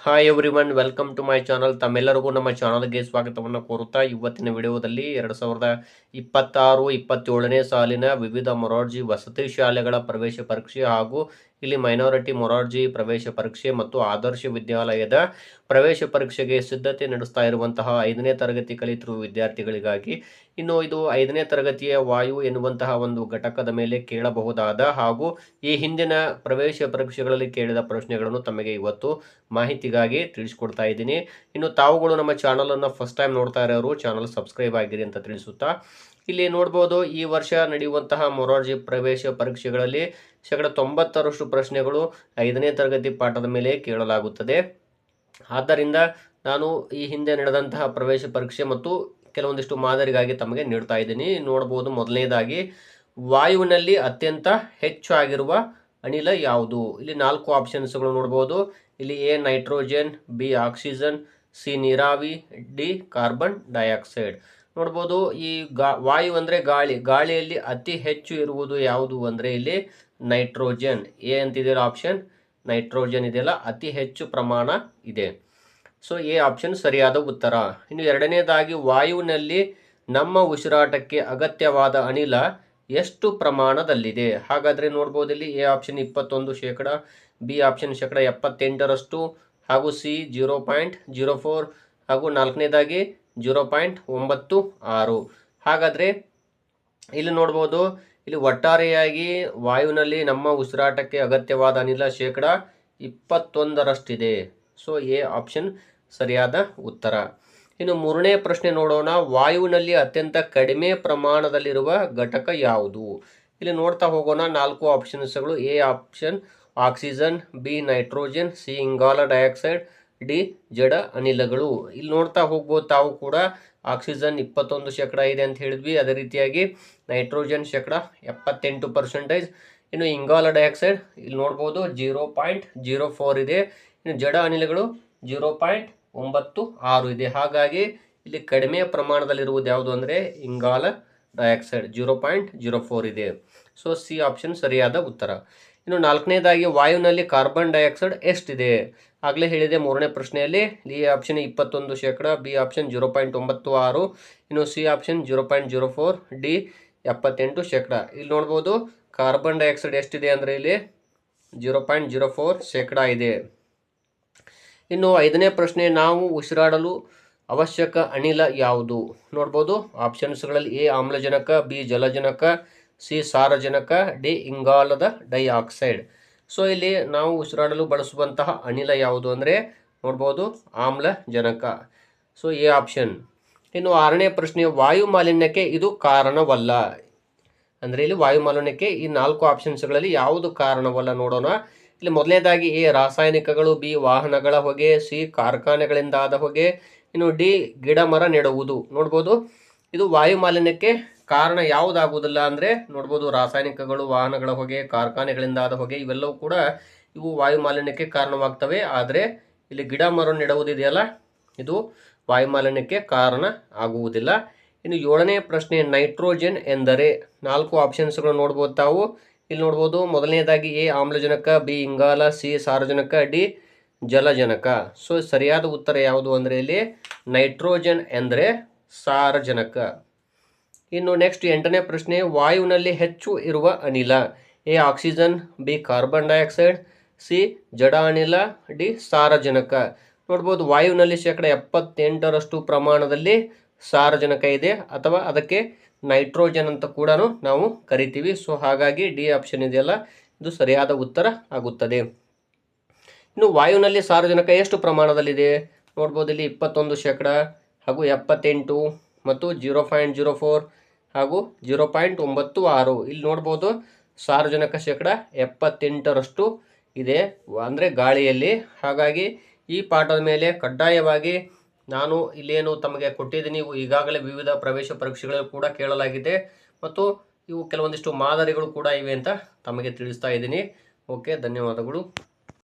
Hi everyone welcome to my channel ತಮ್ಮೆಲ್ಲರಿಗೂ ನಮ್ಮ ಚಾನಲ್ಗೆ ಸ್ವಾಗತವನ್ನು ಕೋರುತ್ತಾ ಇವತ್ತಿನ ವಿಡಿಯೋದಲ್ಲಿ ಎರಡು ಸಾವಿರದ ಇಪ್ಪತ್ತಾರು, ಇಪ್ಪತ್ತೇಳನೇ ಸಾಲಿನ ವಿವಿಧ ಮೊರಾರ್ಜಿ ವಸತಿ ಶಾಲೆಗಳ ಪ್ರವೇಶ ಪರೀಕ್ಷೆ ಹಾಗೂ ಇಲ್ಲಿ ಮೈನಾರಿಟಿ ಮೊರಾರ್ಜಿ ಪ್ರವೇಶ ಪರೀಕ್ಷೆ ಮತ್ತು ಆದರ್ಶ ವಿದ್ಯಾಲಯದ ಪ್ರವೇಶ ಪರೀಕ್ಷೆಗೆ ಸಿದ್ಧತೆ ನಡೆಸ್ತಾ ಇರುವಂತಹ ಐದನೇ ತರಗತಿ ಕಲಿತರು ವಿದ್ಯಾರ್ಥಿಗಳಿಗಾಗಿ. ಇನ್ನು ಇದು ಐದನೇ ತರಗತಿಯ ವಾಯು ಎನ್ನುವಂತಹ ಒಂದು ಘಟಕದ ಮೇಲೆ ಕೇಳಬಹುದಾದ ಹಾಗೂ ಈ ಹಿಂದಿನ ಪ್ರವೇಶ ಪರೀಕ್ಷೆಗಳಲ್ಲಿ ಕೇಳಿದ ಪ್ರಶ್ನೆಗಳನ್ನು ತಮಗೆ ಇವತ್ತು ಮಾಹಿತಿಗಾಗಿ ತಿಳಿಸ್ಕೊಡ್ತಾ ಇದ್ದೀನಿ. ಇನ್ನು ತಾವುಗಳು ನಮ್ಮ ಚಾನಲನ್ನು ಫಸ್ಟ್ ಟೈಮ್ ನೋಡ್ತಾ ಇರೋರು ಚಾನಲ್ ಸಬ್ಸ್ಕ್ರೈಬ್ ಆಗಿರಿ ಅಂತ ತಿಳಿಸುತ್ತಾ. ಇಲ್ಲಿ ನೋಡ್ಬೋದು ಈ ವರ್ಷ ನಡೆಯುವಂತಹ ಮೊರಾರ್ಜಿ ಪ್ರವೇಶ ಪರೀಕ್ಷೆಗಳಲ್ಲಿ ಶೇಕಡ ತೊಂಬತ್ತರಷ್ಟು ಪ್ರಶ್ನೆಗಳು ಐದನೇ ತರಗತಿ ಪಾಠದ ಮೇಲೆ ಕೇಳಲಾಗುತ್ತದೆ. ಆದ್ದರಿಂದ ನಾನು ಈ ಹಿಂದೆ ನಡೆದಂತಹ ಪ್ರವೇಶ ಪರೀಕ್ಷೆ ಮತ್ತು ಕೆಲವೊಂದಿಷ್ಟು ಮಾದರಿಗಾಗಿ ತಮಗೆ ನೀಡ್ತಾ ಇದ್ದೀನಿ. ನೋಡ್ಬೋದು ಮೊದಲನೇದಾಗಿ, ವಾಯುವಿನಲ್ಲಿ ಅತ್ಯಂತ ಹೆಚ್ಚು ಆಗಿರುವ ಅನಿಲ ಯಾವುದು? ಇಲ್ಲಿ ನಾಲ್ಕು ಆಪ್ಷನ್ಸ್ಗಳು ನೋಡ್ಬೋದು. ಇಲ್ಲಿ A, nitrogen, B, oxygen, C, ನೀರಾವಿ, D, carbon dioxide. ನೋಡ್ಬೋದು ಈ ಗಾ, ವಾಯು ಅಂದರೆ ಗಾಳಿ. ಗಾಳಿಯಲ್ಲಿ ಅತಿ ಹೆಚ್ಚು ಇರುವುದು ಯಾವುದು ಅಂದರೆ ಇಲ್ಲಿ ನೈಟ್ರೋಜನ್. ಎ ಅಂತಿದೆಯಲ್ಲ ಆಪ್ಷನ್ ನೈಟ್ರೋಜನ್ ಇದೆಯಲ್ಲ, ಅತಿ ಹೆಚ್ಚು ಪ್ರಮಾಣ ಇದೆ. ಸೊ ಎ ಆಪ್ಷನ್ ಸರಿಯಾದ ಉತ್ತರ. ಇನ್ನು ಎರಡನೇದಾಗಿ, ವಾಯುವಿನಲ್ಲಿ ನಮ್ಮ ಉಸಿರಾಟಕ್ಕೆ ಅಗತ್ಯವಾದ ಅನಿಲ ಎಷ್ಟು ಪ್ರಮಾಣದಲ್ಲಿದೆ? ಹಾಗಾದರೆ ನೋಡ್ಬೋದು ಇಲ್ಲಿ ಎ ಆಪ್ಷನ್ ಇಪ್ಪತ್ತೊಂದು ಶೇಕಡ, ಬಿ ಆಪ್ಷನ್ ಶೇಕಡ ಎಪ್ಪತ್ತೆಂಟರಷ್ಟು, ಹಾಗೂ C zero point zero four, ಹಾಗೂ ನಾಲ್ಕನೇದಾಗಿ ಜೀರೋ ಪಾಯಿಂಟ್ ಒಂಬತ್ತು ಆರು. ಹಾಗಾದರೆ ಇಲ್ಲಿ ನೋಡ್ಬೋದು, ಇಲ್ಲಿ ಒಟ್ಟಾರೆಯಾಗಿ ವಾಯುವಿನಲ್ಲಿ ನಮ್ಮ ಉಸಿರಾಟಕ್ಕೆ ಅಗತ್ಯವಾದ ಅನಿಲ ಶೇಕಡ ಇಪ್ಪತ್ತೊಂದರಷ್ಟಿದೆ. ಸೊ ಎ ಆಪ್ಷನ್ ಸರಿಯಾದ ಉತ್ತರ. ಇನ್ನು ಮೂರನೇ ಪ್ರಶ್ನೆ ನೋಡೋಣ, ವಾಯುವಿನಲ್ಲಿ ಅತ್ಯಂತ ಕಡಿಮೆ ಪ್ರಮಾಣದಲ್ಲಿರುವ ಘಟಕ ಯಾವುದು? ಇಲ್ಲಿ ನೋಡ್ತಾ ಹೋಗೋಣ, ನಾಲ್ಕು ಆಪ್ಷನ್ಸ್ಗಳು A option oxygen B nitrogen C ಇಂಗಾಲ ಡೈಆಕ್ಸೈಡ್ ಡಿ, ಜಡ ಅನಿಲಗಳು. ಇಲ್ಲಿ ನೋಡ್ತಾ ಹೋಗ್ಬೋದು ತಾವು ಕೂಡ ಆಕ್ಸಿಜನ್ ಇಪ್ಪತ್ತೊಂದು ಶೇಕಡ ಇದೆ ಅಂತ ಹೇಳಿದ್ವಿ. ಅದೇ ರೀತಿಯಾಗಿ ನೈಟ್ರೋಜನ್ ಶೇಕಡ ಎಪ್ಪತ್ತೆಂಟು ಪರ್ಸೆಂಟೇಜ್. ಇನ್ನು ಇಂಗಾಲ ಡೈಆಕ್ಸೈಡ್ ಇಲ್ಲಿ ನೋಡ್ಬೋದು ಜೀರೋ ಪಾಯಿಂಟ್ ಜೀರೋ ಫೋರ್ ಇದೆ. ಇನ್ನು ಜಡ ಅನಿಲಗಳು ಜೀರೋ ಪಾಯಿಂಟ್ ಒಂಬತ್ತು ಆರು ಇದೆ. ಹಾಗಾಗಿ ಇಲ್ಲಿ ಕಡಿಮೆ ಪ್ರಮಾಣದಲ್ಲಿರುವುದು ಯಾವುದು ಅಂದರೆ ಇಂಗಾಲ dioxide zero point zero four ಇದೆ. ಸೊ ಸಿ ಆಪ್ಷನ್ ಸರಿಯಾದ ಉತ್ತರ. ಇನ್ನು ನಾಲ್ಕನೇದಾಗಿ ವಾಯುವಿನಲ್ಲಿ ಕಾರ್ಬನ್ ಡೈಆಕ್ಸೈಡ್ ಎಷ್ಟಿದೆ? ಆಗಲೇ ಹೇಳಿದೆ, ಮೂರನೇ ಪ್ರಶ್ನೆಯಲ್ಲಿ ಈ ಆಪ್ಷನ್ ಇಪ್ಪತ್ತೊಂದು ಶೇಕಡ, ಬಿ ಆಪ್ಷನ್ ಜೀರೋ ಪಾಯಿಂಟ್ ಒಂಬತ್ತು ಆರು, ಇನ್ನು C option zero point zero four, D ಎಪ್ಪತ್ತೆಂಟು ಶೇಕಡ. ಇಲ್ಲಿ ನೋಡ್ಬೋದು ಕಾರ್ಬನ್ ಡೈಆಕ್ಸೈಡ್ ಎಷ್ಟಿದೆ ಅಂದರೆ ಇಲ್ಲಿ ಜೀರೋ ಪಾಯಿಂಟ್ ಜೀರೋ ಫೋರ್ ಶೇಕಡ ಇದೆ. ಇನ್ನು ಐದನೇ ಪ್ರಶ್ನೆ, ನಾವು ಉಸಿರಾಡಲು ಅವಶ್ಯಕ ಅನಿಲ ಯಾವುದು? ನೋಡ್ಬೋದು ಆಪ್ಷನ್ಸ್ಗಳಲ್ಲಿ ಎ ಆಮ್ಲಜನಕ, ಬಿ ಜಲಜನಕ ಸಿ ಸಾರಜನಕ ಡಿ ಇಂಗಾಲದ ಡೈಆಕ್ಸೈಡ್. ಸೊ, ಇಲ್ಲಿ ನಾವು ಉಸಿರಾಡಲು ಬಳಸುವಂತಹ ಅನಿಲ ಯಾವುದು ಅಂದರೆ ನೋಡ್ಬೋದು ಆಮ್ಲಜನಕ. So, A option. ಇನ್ನು ಆರನೇ ಪ್ರಶ್ನೆ, ವಾಯು ಮಾಲಿನ್ಯಕ್ಕೆ ಇದು ಕಾರಣವಲ್ಲ. ಅಂದರೆ ಇಲ್ಲಿ ವಾಯು ಮಾಲಿನ್ಯಕ್ಕೆ ಈ ನಾಲ್ಕು ಆಪ್ಷನ್ಸ್ಗಳಲ್ಲಿ ಯಾವುದು ಕಾರಣವಲ್ಲ ನೋಡೋಣ. ಇಲ್ಲಿ ಮೊದಲನೇದಾಗಿ ಎ, ರಾಸಾಯನಿಕಗಳು, ಬಿ, ವಾಹನಗಳ ಹೊಗೆ, ಸಿ, ಕಾರ್ಖಾನೆಗಳಿಂದಾದ ಹೊಗೆ, ಇನ್ನು ಡಿ ಗಿಡ ಮರ ನೆಡುವುದು. ನೋಡ್ಬೋದು, ಇದು ವಾಯು ಮಾಲಿನ್ಯಕ್ಕೆ ಕಾರಣ ಯಾವುದಾಗುವುದಿಲ್ಲ ಅಂದರೆ ನೋಡ್ಬೋದು ರಾಸಾಯನಿಕಗಳು, ವಾಹನಗಳ ಹೊಗೆ ಕಾರ್ಖಾನೆಗಳಿಂದಾದ ಹೊಗೆ ಇವೆಲ್ಲವೂ ಕೂಡ ಇವು ವಾಯು ಮಾಲಿನ್ಯಕ್ಕೆ ಕಾರಣವಾಗ್ತವೆ. ಆದರೆ ಇಲ್ಲಿ ಗಿಡ ಮರ ನೆಡುವುದಿದೆಯಲ್ಲ? ಇದು ವಾಯು ಮಾಲಿನ್ಯಕ್ಕೆ ಕಾರಣ ಆಗುವುದಿಲ್ಲ. ಇನ್ನು ಏಳನೇ ಪ್ರಶ್ನೆ, ನೈಟ್ರೋಜನ್ ಎಂದರೆ ನಾಲ್ಕು ಆಪ್ಷನ್ಸ್ಗಳು ನೋಡ್ಬೋದು ತಾವು. ಇಲ್ಲಿ ನೋಡ್ಬೋದು ಮೊದಲನೇದಾಗಿ ಎ, ಆಮ್ಲಜನಕ, ಬಿ, ಇಂಗಾಲ, ಸಿ, ಸಾರಜನಕ, ಡಿ, ಜಲಜನಕ. ಸೊ ಸರಿಯಾದ ಉತ್ತರ ಯಾವುದು ಅಂದರೆ ಇಲ್ಲಿ? ನೈಟ್ರೋಜನ್ ಎಂದರೆ ಸಾರಜನಕ. ಇನ್ನು ನೆಕ್ಸ್ಟ್ ಎಂಟನೇ ಪ್ರಶ್ನೆ, ವಾಯುವಿನಲ್ಲಿ ಹೆಚ್ಚು ಇರುವ ಅನಿಲ. A, oxygen, B carbon dioxide C ಜಡ ಅನಿಲ ಡಿ, ಸಾರಜನಕ. ನೋಡ್ಬೋದು, ವಾಯುವಿನಲ್ಲಿ ಶೇಕಡ ಎಪ್ಪತ್ತೆಂಟರಷ್ಟು ಪ್ರಮಾಣದಲ್ಲಿ ಸಾರಜನಕ ಇದೆ, ಅಥವಾ ಅದಕ್ಕೆ ನೈಟ್ರೋಜನ್ ಅಂತ ಕೂಡ ನಾವು ಕರಿತೀವಿ. ಸೊ ಹಾಗಾಗಿ ಡಿ ಆಪ್ಷನ್ ಇದೆಯಲ್ಲ, ಇದು ಸರಿಯಾದ ಉತ್ತರ ಆಗುತ್ತದೆ. ಇನ್ನು ವಾಯುವಿನಲ್ಲಿ ಸಾರಜನಕ ಎಷ್ಟು ಪ್ರಮಾಣದಲ್ಲಿದೆ? ನೋಡ್ಬೋದು, ಇಲ್ಲಿ ಇಪ್ಪತ್ತೊಂದು ಶೇಕಡ ಹಾಗೂ ಎಪ್ಪತ್ತೆಂಟು. ಮತ್ತು ಜೀರೋ ಪಾಯಿಂಟ್ ಜೀರೋ ಫೋರ್ ಹಾಗೂ ಜೀರೋ ಪಾಯಿಂಟ್ ಒಂಬತ್ತು ಆರು. ಇಲ್ಲಿ ನೋಡ್ಬೋದು ಸಾರ್ವಜನಿಕ ಶೇಕಡ ಎಪ್ಪತ್ತೆಂಟರಷ್ಟು ಇದೆ. ಅಂದರೆ ಗಾಳಿಯಲ್ಲಿ. ಹಾಗಾಗಿ ಈ ಪಾಠದ ಮೇಲೆ ಕಡ್ಡಾಯವಾಗಿ ನಾನು ಇಲ್ಲೇನು ತಮಗೆ ಕೊಟ್ಟಿದ್ದೀನಿ. ಇವು ಈಗಾಗಲೇ ವಿವಿಧ ಪ್ರವೇಶ ಪರೀಕ್ಷೆಗಳಲ್ಲಿ ಕೂಡ ಕೇಳಲಾಗಿದೆ. ಮತ್ತು ಇವು ಕೆಲವೊಂದಿಷ್ಟು ಮಾದರಿಗಳು ಕೂಡ ಇವೆ ಅಂತ ತಮಗೆ ತಿಳಿಸ್ತಾ ಇದ್ದೀನಿ. ಓಕೆ, ಧನ್ಯವಾದಗಳು.